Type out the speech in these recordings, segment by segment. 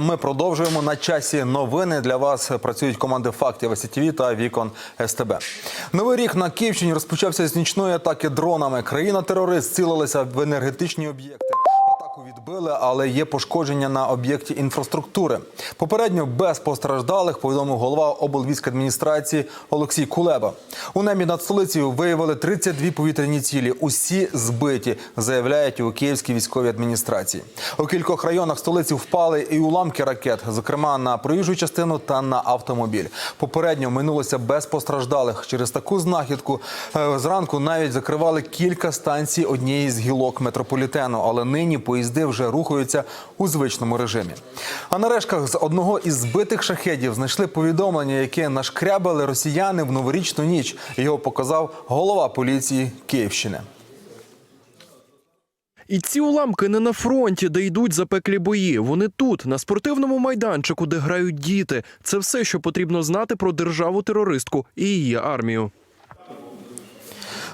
Ми продовжуємо на часі новини. Для вас працюють команди фактів СІТВ та Вікон СТБ. Новий рік на Київщині розпочався з нічної атаки дронами. Країна-терорист цілилася в енергетичні об'єкти. Відбили, але є пошкодження на об'єкті інфраструктури. Попередньо без постраждалих повідомив голова облвійськадміністрації Олексій Кулеба. У небі над столицею виявили 32 повітряні цілі. Усі збиті, заявляють у Київській військовій адміністрації. У кількох районах столиці впали і уламки ракет, зокрема на проїжджу частину та на автомобіль. Попередньо минулося без постраждалих. Через таку знахідку е, зранку навіть закривали кілька станцій однієї з гілок метрополітену, але нині поїзди вже рухаються у звичному режимі. А на решках з одного із збитих шахедів знайшли повідомлення, яке нашкрябали росіяни в новорічну ніч. Його показав голова поліції Київщини. І ці уламки не на фронті, де йдуть запеклі бої. Вони тут, на спортивному майданчику, де грають діти. Це все, що потрібно знати про державу терористку і її армію.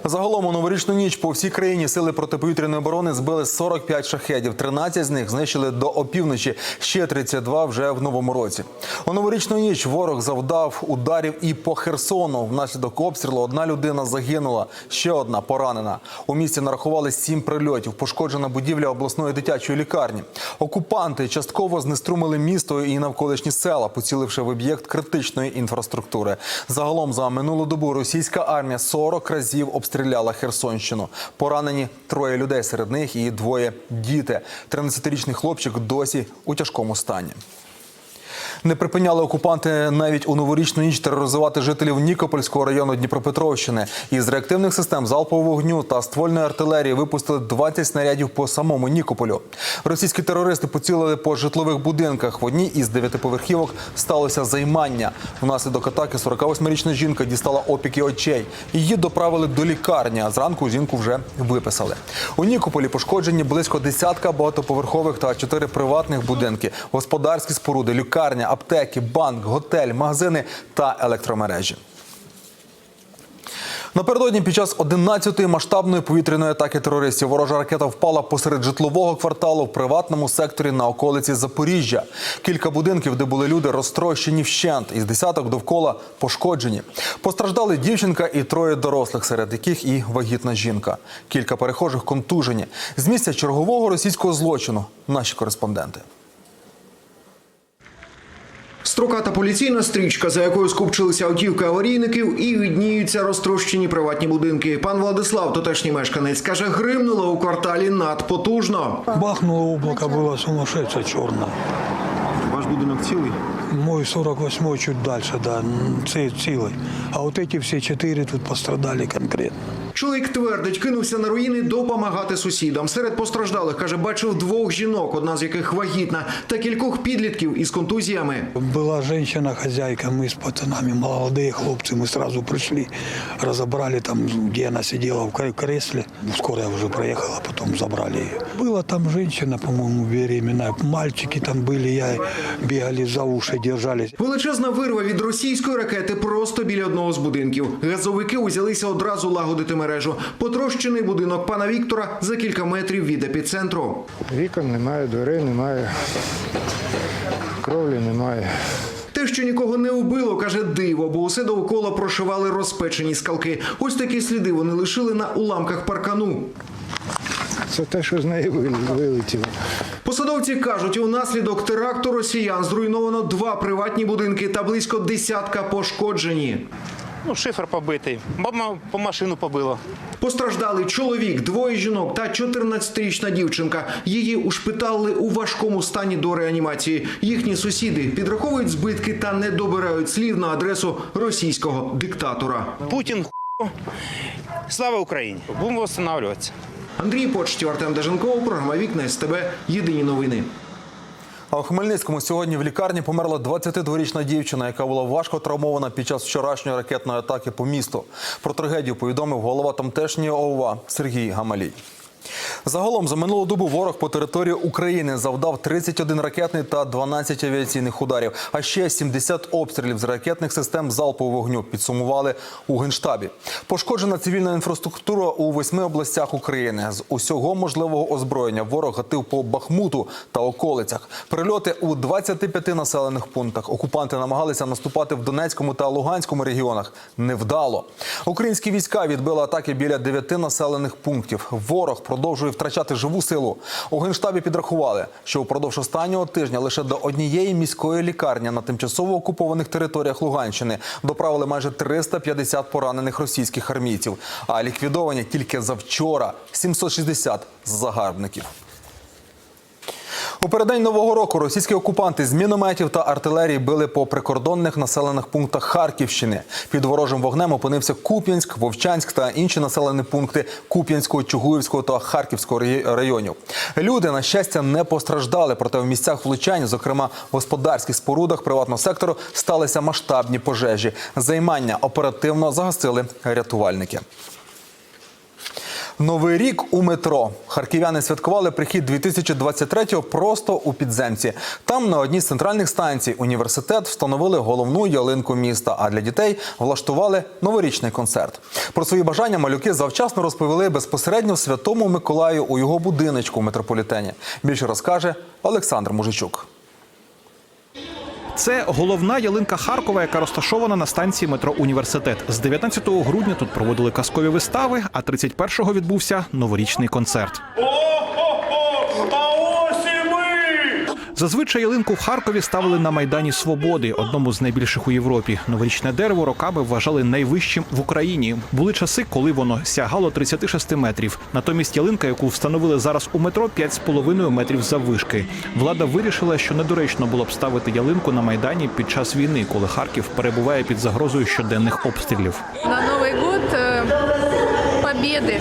Загалом у новорічну ніч по всій країні сили протиповітряної оборони збили 45 шахедів. 13 з них знищили до опівночі. Ще 32 вже в новому році. У новорічну ніч ворог завдав ударів і по Херсону. Внаслідок обстрілу одна людина загинула, ще одна поранена. У місті нарахували сім прильотів. Пошкоджена будівля обласної дитячої лікарні. Окупанти частково знеструмили місто і навколишні села, поціливши в об'єкт критичної інфраструктури. Загалом за минулу добу російська армія 40 разів обстріляла Херсонщину. Поранені троє людей серед них і двоє діти. 13-річний хлопчик досі у тяжкому стані. Не припиняли окупанти навіть у новорічну ніч тероризувати жителів Нікопольського району Дніпропетровщини. Із реактивних систем залпового вогню та ствольної артилерії випустили 20 снарядів по самому Нікополю. Російські терористи поцілили по житлових будинках. В одній із дев'ятиповерхівок сталося займання. Внаслідок атаки 48-річна жінка дістала опіки очей. Її доправили до лікарні. А зранку жінку вже виписали. У Нікополі пошкоджені близько десятка багатоповерхових та чотири приватних будинки, господарські споруди, лікарня, аптеки, банк, готель, магазини та електромережі. Напередодні під час 11-ї масштабної повітряної атаки терористів ворожа ракета впала посеред житлового кварталу в приватному секторі на околиці Запоріжжя. Кілька будинків, де були люди, розтрощені вщент, із десяток довкола пошкоджені. Постраждали дівчинка і троє дорослих, серед яких і вагітна жінка. Кілька перехожих контужені. З місця чергового російського злочину наші кореспонденти. Строката поліційна стрічка, за якою скупчилися автівки аварійників, і відніються розтрощені приватні будинки. Пан Владислав, тутешній мешканець, каже, гримнуло у кварталі надпотужно. Бахнуло облако было сумасшедшее черное. Ваш будинок цілий? Мой 48-й чуть дальше, да, м, ц- целый. А вот эти все четыре тут пострадали конкретно. Чоловік твердить, кинувся на руїни допомагати сусідам. Серед постраждалих каже, бачив двох жінок, одна з яких вагітна, та кількох підлітків із контузіями. Была женщина-хозяйка, мы с пацанами, молодые хлопцы, мы сразу пришли, разобрали там, где она сидела в кре- кресле. Скорая уже проехала, потом забрали ее. Была там женщина, по-моему, беременная, мальчики там были, я бегали за уши, держались. Величезна вирва від російської ракети просто біля одного з будинків. Газовики узялися одразу лагодити мережу. Потрощений будинок пана Віктора за кілька метрів від епіцентру. Вікон немає, дверей немає, кровлі немає. Те, що нікого не вбило, каже диво, бо усе довкола прошивали розпечені скалки. Ось такі сліди вони лишили на уламках паркану. Це те, що з неї вилетіло. Посадовці кажуть, унаслідок теракту росіян зруйновано два приватні будинки та близько десятка пошкоджені. Ну, шифер побитий, Мама по машину побило. Постраждали чоловік, двоє жінок та 14-річна дівчинка. Її ушпитали у важкому стані до реанімації. Їхні сусіди підраховують збитки та не добирають слів на адресу російського диктатора. Путін ху. Слава Україні! Будемо встановлюватися. Андрій Почтів, Артем Деженков, програма Вікна СТБ. Єдині новини. А у Хмельницькому сьогодні в лікарні померла 22-річна дівчина, яка була важко травмована під час вчорашньої ракетної атаки по місту. Про трагедію повідомив голова тамтешньої ОВА Сергій Гамалій. Загалом за минулу добу ворог по території України завдав 31 ракетний та 12 авіаційних ударів, а ще 70 обстрілів з ракетних систем залпового вогню. Підсумували у генштабі. Пошкоджена цивільна інфраструктура у восьми областях України. З усього можливого озброєння ворог гатив по Бахмуту та околицях. Прильоти у 25 населених пунктах. Окупанти намагалися наступати в Донецькому та Луганському регіонах. Невдало. Українські війська відбили атаки біля дев'яти населених пунктів. Ворог продовжує втрачати живу силу. У генштабі підрахували, що упродовж останнього тижня лише до однієї міської лікарні на тимчасово окупованих територіях Луганщини доправили майже 350 поранених російських армійців. А ліквідовані тільки завчора 760 загарбників. У переддень нового року російські окупанти з мінометів та артилерії били по прикордонних населених пунктах Харківщини. Під ворожим вогнем опинився Куп'янськ, Вовчанськ та інші населені пункти Куп'янського, Чугуївського та Харківського районів. Люди, на щастя, не постраждали, проте в місцях влучань, зокрема в господарських спорудах приватного сектору, сталися масштабні пожежі. Займання оперативно загасили рятувальники. Новий рік у метро. Харків'яни святкували прихід 2023-го просто у підземці. Там на одній з центральних станцій університет встановили головну ялинку міста. А для дітей влаштували новорічний концерт. Про свої бажання малюки завчасно розповіли безпосередньо святому Миколаю у його будиночку в метрополітені. Більше розкаже Олександр Мужичук. Це головна ялинка Харкова, яка розташована на станції метро Університет. З 19 грудня тут проводили казкові вистави, а 31-го відбувся новорічний концерт. А ось і ми! Зазвичай ялинку в Харкові ставили на майдані Свободи, одному з найбільших у Європі. Новорічне дерево роками вважали найвищим в Україні. Були часи, коли воно сягало 36 метрів. Натомість ялинка, яку встановили зараз у метро, 5,5 метрів заввишки. Влада вирішила, що недоречно було б ставити ялинку на майдані під час війни, коли Харків перебуває під загрозою щоденних обстрілів. На Новый год э, победы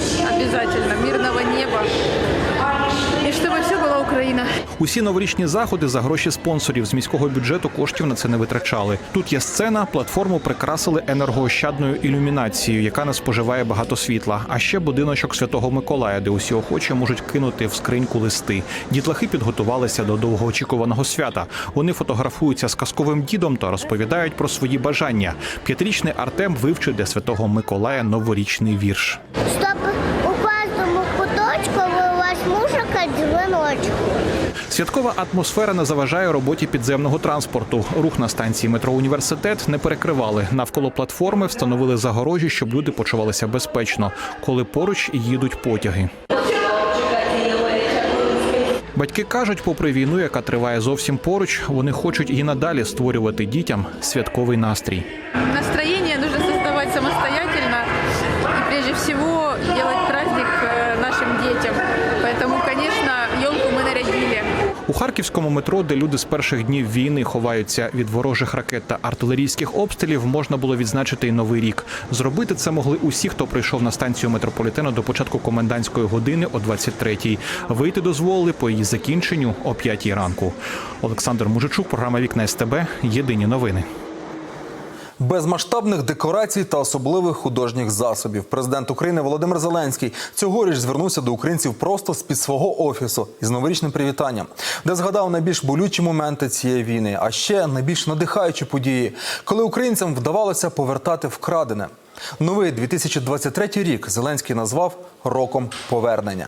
Усі новорічні заходи за гроші спонсорів з міського бюджету коштів на це не витрачали. Тут є сцена, платформу прикрасили енергоощадною ілюмінацією, яка не споживає багато світла. А ще будиночок Святого Миколая, де усі охочі можуть кинути в скриньку листи. Дітлахи підготувалися до довгоочікуваного свята. Вони фотографуються з казковим дідом та розповідають про свої бажання. П'ятирічний Артем вивчив для Святого Миколая новорічний вірш. щоб у кожному куточку вилась музика дзвіночку. Святкова атмосфера не заважає роботі підземного транспорту. Рух на станції метро Університет не перекривали. Навколо платформи встановили загорожі, щоб люди почувалися безпечно, коли поруч їдуть потяги. Батьки кажуть, попри війну, яка триває зовсім поруч, вони хочуть і надалі створювати дітям святковий настрій. Настроение нужно создавать самостоятельно. И прежде всего делать праздник э, нашим детям. Поэтому, конечно, елку мы нарядили. у харківському метро, де люди з перших днів війни ховаються від ворожих ракет та артилерійських обстрілів, можна було відзначити й новий рік. Зробити це могли усі, хто прийшов на станцію метрополітену до початку комендантської години о 23-й. Вийти дозволили по її закінченню о 5-й ранку. Олександр Мужичук, програма Вікна СТБ. Єдині новини. Без масштабних декорацій та особливих художніх засобів президент України Володимир Зеленський цьогоріч звернувся до українців просто з під свого офісу із новорічним привітанням, де згадав найбільш болючі моменти цієї війни, а ще найбільш надихаючі події, коли українцям вдавалося повертати вкрадене. Новий 2023 рік Зеленський назвав роком повернення.